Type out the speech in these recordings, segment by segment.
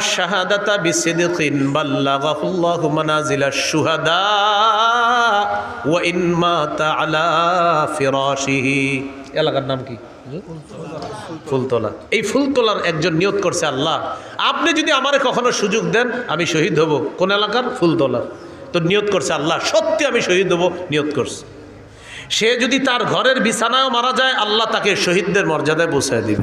শাহাদাতা in মাতা আলা এলাকার নাম কি? ফুলতলা। এই ফুলতলার একজন নিয়োগ করছে আল্লাহ। আপনি যদি আমারে কখনো সুযোগ দেন, আমি শহীদ হব। কোন এলাকার? ফুলতলা। তো নিয়ত করছে আল্লাহ। সত্যি আমি শহীদ হব, নিয়োগ করছে। সে যদি তার ঘরের বিছানায় মারা যায়, আল্লাহ তাকে শহীদদের মর্যাদায় পৌঁছায় দিবে।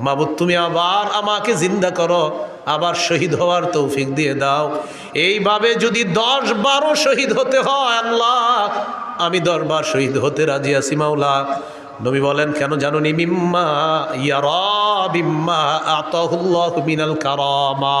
মাবুদ, তুমি আবার আমাকে জিন্দা করো, আবার শহীদ হওয়ার তৌফিক দিয়ে দাও। এইভাবে যদি দশ বারো শহীদ হতে হয়, আল্লাহ, আমি দরবার শহীদ হতে রাজি আছি, মাওলা। নবী বলেন, কেন জানুনি? মিম্মা ইয়ারা, বিম্মা আতাহুল্লাহ মিনাল কারামা।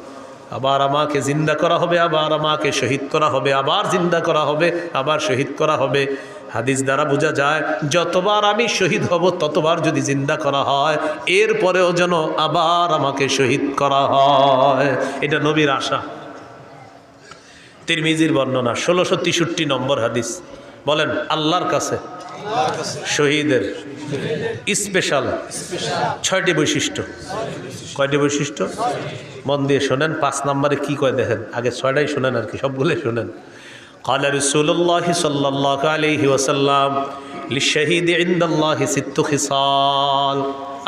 আবার আমাকে জিন্দা করা হবে, আবার আমাকে শহীদ করা হবে, আবার জিন্দা করা হবে, আবার শহীদ করা হবে। হাদিস দ্বারা বোঝা যায়, যতবার আমি শহীদ হব, ততবার যদি জিন্দা করা হয়, এরপরেও যেন আবার আমাকে শহীদ করা হয়। এটা নবীর আশা। তিরমিজির বর্ণনা, ষোলোশো তেষট্টি নম্বর হাদিস। বলেন, আল্লাহর কাছে, শহীদের স্পেশাল ছয়টি বৈশিষ্ট্য কয়টি বৈশিষ্ট্য মন দিয়ে শোনেন পাঁচ নম্বরে কি কয় দেখেন আগে ছয়টাই শোনেন আর কি সবগুলোই শোনেন قال رسول الله صلى الله عليه وسلم للشهيد عند الله ست خصال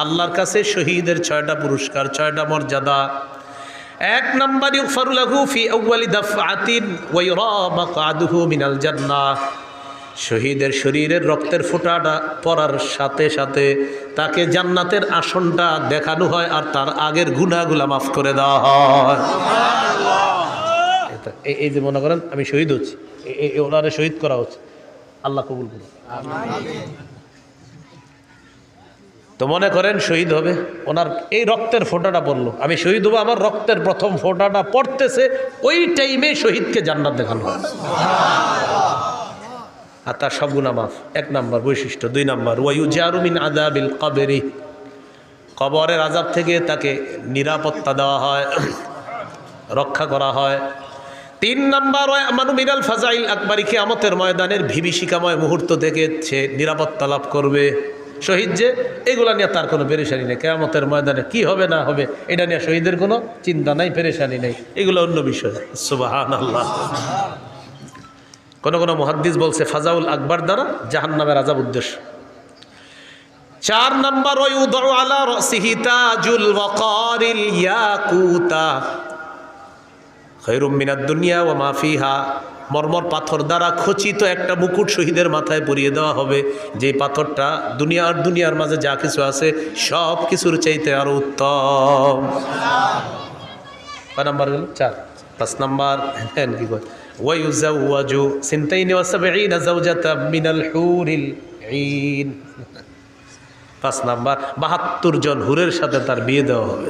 আল্লাহর কাছে শহীদের ছয়টা পুরস্কার ছয়টা মর্যাদা এক নম্বর ইগফারু লাহু ফি আউয়ালি দাফআতিন ওয়া ইউরা মাকআদুহু মিনাল জান্নাহ শহীদের শরীরের রক্তের ফোঁটাটা পড়ার সাথে সাথে তাকে জান্নাতের আসনটা দেখানো হয় আর তার আগের গুনাহগুলা মাফ করে দেওয়া হয়। এই- যে মনে করেন, আমি শহীদ হচ্ছি। ওনারে শহীদ করা হচ্ছে। আল্লাহ কবুল করুন তো মনে করেন শহীদ হবে। ওনার এই রক্তের ফোঁটাটা পড়ল। আমি শহীদ হব, আমার রক্তের প্রথম ফোঁটাটা পড়তেছে, ওই টাইমে শহীদকে জান্নাত দেখানো হয়। আর তার সব গুণা মাফ। এক নম্বর বৈশিষ্ট্য। দুই নাম্বার ওয়াইউ জারুমিন আদাবিল কবেরি। কবরের আজাব থেকে তাকে নিরাপত্তা দেওয়া হয়, রক্ষা করা হয়। তিন নাম্বার মানু মিনাল ফাজাইল আকবরী, কেয়ামতের ময়দানের ভিবিষিকাময় মুহূর্ত থেকে সে নিরাপত্তা লাভ করবে। শহীদ যে, এগুলা নিয়ে তার কোনো পেরেশানি নেই। কেয়ামতের ময়দানে কি হবে না হবে, এটা নিয়ে শহীদের কোনো চিন্তা নাই, পেরেশানি নেই। এগুলো অন্য বিষয়। সুবাহান আল্লাহ কোন কোনো মহাদ্দিস বলছে ফাজাউল আকবর দ্বারা জাহান্নামের আজাব উদ্দেশ্য। চার নম্বর ওই উদর আলা রসিহি তাজুল ওয়াকারিল ইয়াকুতা। খৈরুম মিনাদ দুনিয়া ও মাফিহা মর্মর পাথর দ্বারা খচিত একটা মুকুট শহীদের মাথায় পরিয়ে দেওয়া হবে। যে পাথরটা দুনিয়া আর দুনিয়ার মাঝে যা কিছু আছে সব কিছুর চাইতে আরও উত্তম। কয় নাম্বার গেল চার। পাঁচ নাম্বার হ্যাঁ কি কয়? ওয়াইউজাওয়াজু সিনতাইনি ওয়া সাবঈনা যাওজাতাম মিনাল হুরিল ঈন পাঁচ নাম্বার, বাহাত্তর জন হুরের সাথে তার বিয়ে দেওয়া হবে।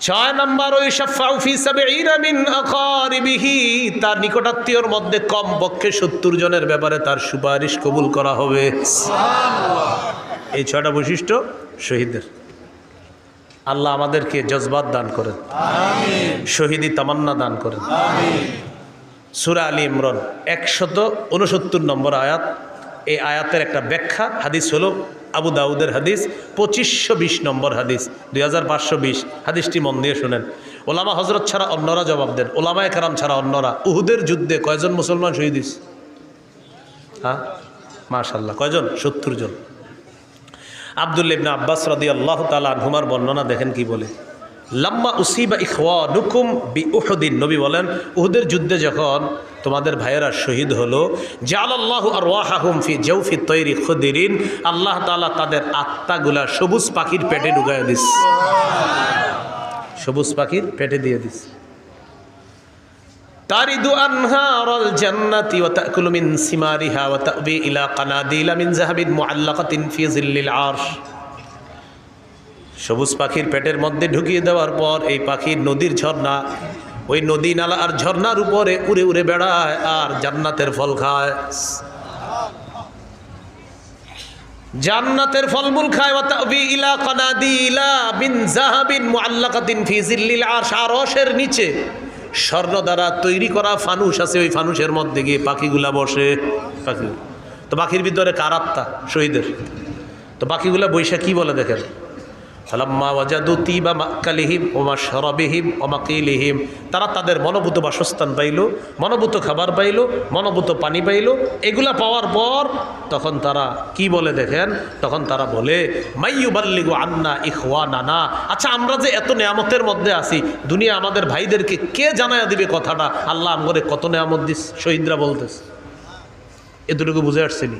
ছয় নম্বর, ওই আকারিবিহি, তার নিকটাত্মীয়র মধ্যে কম পক্ষে সত্তর জনের ব্যাপারে তার সুপারিশ কবুল করা হবে। এই ছয়টা বৈশিষ্ট্য শহীদের আল্লাহ আমাদেরকে জজবাত দান করেন। শহীদি তামান্না দান করেন। সুরা আলী ইমরান একশত উনসত্তর নম্বর আয়াত। এই আয়াতের একটা ব্যাখ্যা হাদিস হলো আবু দাউদের হাদিস পঁচিশশো বিশ নম্বর হাদিস দুই হাজার পাঁচশো বিশ। হাদিসটি মন দিয়ে শোনেন। ওলামা হজরত ছাড়া অন্যরা জবাব দেন। ওলামায় কারাম ছাড়া অন্যরা উহুদের যুদ্ধে কয়জন মুসলমান শহীদ? হ্যাঁ? মাশাল্লাহ কয়জন? সত্তর জন। আবদুল্লা ইবনা আব্বাস রদি আল্লাহ তালা আনহুমার বর্ণনা দেখেন কি বলে? লাম্মা উসিবা ইখওয়া নুকুম বি উহদিন নবী বলেন, উহুদের যুদ্ধে যখন তোমাদের ভাইয়েরা শহীদ হলো জাল আল্লাহ আর ওয়াহাহুম ফি জৌফি তৈরি খুদিরিন, আল্লাহ তালা তাদের আত্মাগুলা সবুজ পাখির পেটে ঢুকাই দিস। সবুজ পাখির পেটে দিয়ে দিস। তারিদু আনহারাল জান্নাতি ওয়া তাকুলু মিন সিমারিহা ওয়া তাবি ইলা কানাদিলা মিন যাহাবিন মুআল্লাকাতিন ফি জিল্লিল আরশ। সবুজ পাখির পেটের মধ্যে ঢুকিয়ে দেওয়ার পর এই পাখির নদীর ঝর্ণা, ওই নদী নালা আর ঝর্ণার উপরে উড়ে উড়ে বেড়ায় আর জান্নাতের ফল খায়। জান্নাতের ফলমূল খায় ইলা কানাদিলা মিন যাহাবিন মুআল্লাকাতিন ফি জিল্লিল আরশ আরশের নিচে। স্বর্ণ দ্বারা তৈরি করা ফানুস আছে, ওই ফানুসের মধ্যে গিয়ে পাখিগুলা বসে। পাখি তো পাখির ভিতরে কার আত্মা? শহীদের। তো পাখিগুলা বৈশাখ কী বলে দেখেন। ফালাম্মা ওয়াজাদু তিবা মাক্কালিহিম ওমা শরবিহিম ওমাকিলিহিম তারা তাদের মনোভূত বাসস্থান পাইল, মনোভূত খাবার পাইল, মনোভূত পানি পাইল। এগুলা পাওয়ার পর তখন তারা কি বলে দেখেন? তখন তারা বলে মাইয়ুবাল্লিগু আন্না ইখওয়া নানা আচ্ছা আমরা যে এত নেয়ামতের মধ্যে আছি, দুনিয়া আমাদের ভাইদেরকে কে জানায়া দিবে কথাটা? আল্লাহ আমগরে কত নেয়ামত দিস, শহীদরা বলতেছে। এতটুকু বুঝে আসছিনি।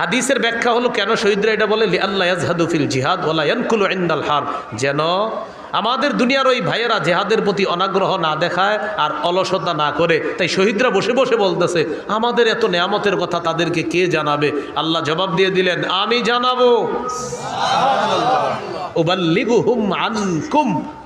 হাদিসের ব্যাখ্যা হলো কেন শহীদরা এটা বলে? আল্লাহ ইয়াজহাদুফিল জিহাদ ওলা হার। যেন আমাদের দুনিয়ার ওই ভাইয়েরা জেহাদের প্রতি অনাগ্রহ না দেখায় আর অলসতা না করে। তাই শহীদরা বসে বসে বলতেছে, আমাদের এত নেয়ামতের কথা তাদেরকে কে জানাবে? আল্লাহ জবাব দিয়ে দিলেন, আমি জানাব।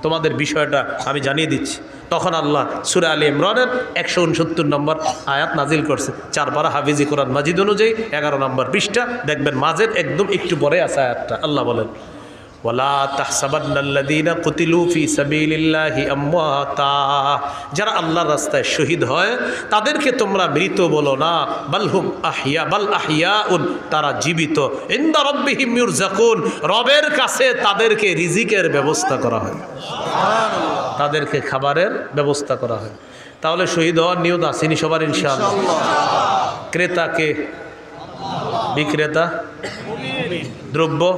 তোমাদের বিষয়টা আমি জানিয়ে দিচ্ছি। তখন আল্লাহ সুরা আলী ইমরানের একশো উনসত্তর নম্বর আয়াত নাজিল করছে। চার পারা হাফিজি কোরআন মাজিদ অনুযায়ী এগারো নম্বর পৃষ্ঠা। দেখবেন মাঝের একদম একটু পরে আছে আয়াতটা। আল্লাহ বলেন যারা আল্লাহর রাস্তায় শহীদ হয়, তাদেরকে তোমরা মৃত বলো না। বালহুম আহিয়া বাল আহিয়াউন তারা জীবিত। ইনদা রাব্বিহিম রবের কাছে তাদেরকে রিজিকের ব্যবস্থা করা হয়। তাদেরকে খাবারের ব্যবস্থা করা হয়। তাহলে শহীদ হওয়ার নিয়ত আসেনি সবার, ইনশাআল্লাহ। ক্রেতাকে বিক্রেতা, দ্রব্য